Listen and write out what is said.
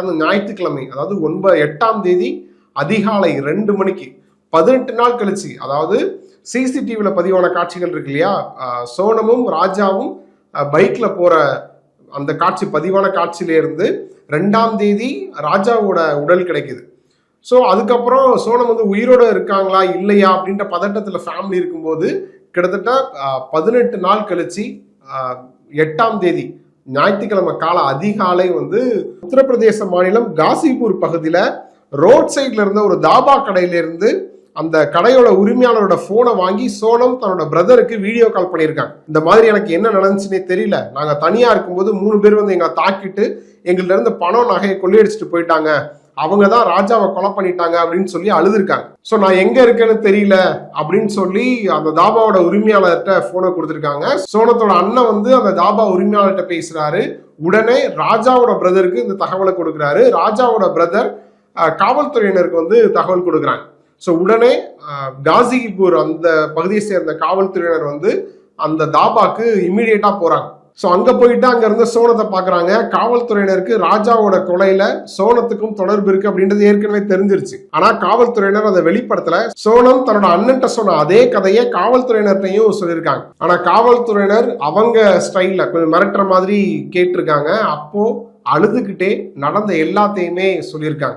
கடந்த ஞாயிற்றுக்கிழமை அதாவது ஒன்பது எட்டாம் தேதி அதிகாலை ரெண்டு மணிக்கு பதினெட்டு நாள் கழிச்சு அதாவது சிசிடிவியில் பதிவான காட்சிகள் இருக்கு இல்லையா? சோனமும் ராஜாவும் பைக்கில் போகிற அந்த காட்சி பதிவான காட்சியிலேருந்து ரெண்டாம் தேதி ராஜாவோட உடல் கிடைக்குது. ஸோ அதுக்கப்புறம் சோனம் வந்து உயிரோட இருக்காங்களா இல்லையா அப்படின்ற பதட்டத்தில் ஃபேமிலி இருக்கும்போது கிட்டத்தட்ட பதினெட்டு நாள் கழிச்சு எட்டாம் தேதி ஞாயிற்றுக்கிழமை கால அதிகாலை வந்து உத்தரப்பிரதேச மாநிலம் காசிபூர் பகுதியில் ரோட் சைட்ல இருந்த ஒரு தாபா கடையிலேருந்து அந்த கடையோட உரிமையாளரோட போனை வாங்கி சோனம் தன்னோட பிரதருக்கு வீடியோ கால் பண்ணியிருக்காங்க. இந்த மாதிரி எனக்கு என்ன நடந்துச்சுன்னே தெரியல. நாங்கள் தனியாக இருக்கும்போது மூணு பேர் வந்து எங்களை தாக்கிட்டு எங்கள்ட்ட இருந்து பணம் நகையை கொள்ளையடிச்சிட்டு போயிட்டாங்க. அவங்க தான் ராஜாவை கொலை பண்ணிட்டாங்க அப்படின்னு சொல்லி அழுதுருக்காங்க. ஸோ நான் எங்க இருக்கேன்னு தெரியல அப்படின்னு சொல்லி அந்த தாபாவோட உரிமையாளர்கிட்ட போனை கொடுத்துருக்காங்க. சோனத்தோட அண்ணன் வந்து அந்த தாபா உரிமையாளர்கிட்ட பேசுறாரு. உடனே ராஜாவோட பிரதருக்கு இந்த தகவலை கொடுக்குறாரு. ராஜாவோட பிரதர் காவல்துறையினருக்கு வந்து தகவல் கொடுக்குறாங்க. ஸோ உடனே காசிகிபூர் காசிபூர் அந்த பகுதியை சேர்ந்த காவல்துறையினர் வந்து அந்த தாபாக்கு இம்மிடியேட்டாக போகிறாங்க ஸோ அங்கே போயிட்டு அங்கேருந்து சோனத்தை பார்க்குறாங்க. காவல்துறையினருக்கு ராஜாவோட கொலையில சோனத்துக்கும் தொடர்பு இருக்கு அப்படின்றது ஏற்கனவே தெரிஞ்சிருச்சு. ஆனால் காவல்துறையினர் அதை வெளிப்படுத்தல. சோனம் தன்னோட அண்ணன்ட்ட சொன்ன அதே கதையை காவல்துறையினர்கிட்டையும் சொல்லியிருக்காங்க. ஆனால் காவல்துறையினர் அவங்க ஸ்டைலில் கொஞ்சம் மிரட்டுற மாதிரி கேட்டிருக்காங்க. அப்போ அழுதுகிட்டே நடந்த எல்லாத்தையுமே சொல்லியிருக்காங்க.